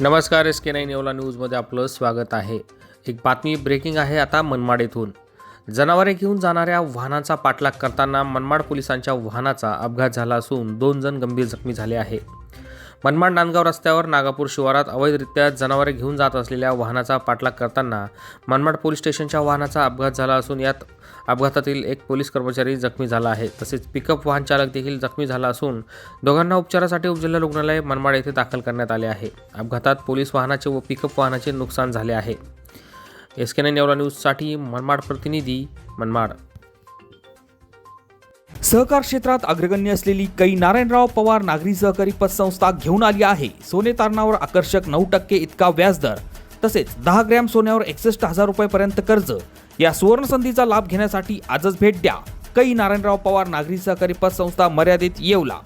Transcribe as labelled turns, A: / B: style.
A: नमस्कार S K nine Yeola न्यूजमध्ये आपलं स्वागत आहे. एक बातमी ब्रेकिंग आहे आता मनमाड येथून जनावरे घेऊन जाणाऱ्या वाहनाचा पाठलाग करताना मनमाड पोलिसांच्या वाहनाचा अपघात झाला असून दोन जण गंभीर जखमी झाले आहे मनमाड नांदगाव रस्त्यावर नागापूर शिवारात अवैधरित्या जनावरे घेऊन जात असलेल्या वाहनाचा पाठलाग करताना मनमाड पोलीस स्टेशनच्या वाहनाचा अपघात झाला असून यात अपघातातील एक पोलीस कर्मचारी जखमी झाला आहे. तसेच पिकअप वाहन चालक देखील जखमी झाला असून दोघांना उपचारासाठी उपजिल्हा रुग्णालय मनमाड येथे दाखल करण्यात आले आहे. अपघातात पोलीस वाहनाचे व पिकअप वाहनाचे नुकसान झाले आहे. एस के नाईन न्यूजसाठी मनमाड प्रतिनिधी मनमाड.
B: सहकार क्षेत्रात अग्रगण्य असलेली कै नारायणराव पवार नागरी सहकारी पतसंस्था घेऊन आली आहे. सोने तारणावर आकर्षक नऊ टक्के इतका व्याजदर तसेच दहा ग्रॅम सोन्यावर एकसष्ट हजार रुपयेपर्यंत कर्ज. या सुवर्णसंधीचा लाभ घेण्यासाठी आजच भेट द्या. कै नारायणराव पवार नागरी सहकारी पतसंस्था मर्यादित येवला.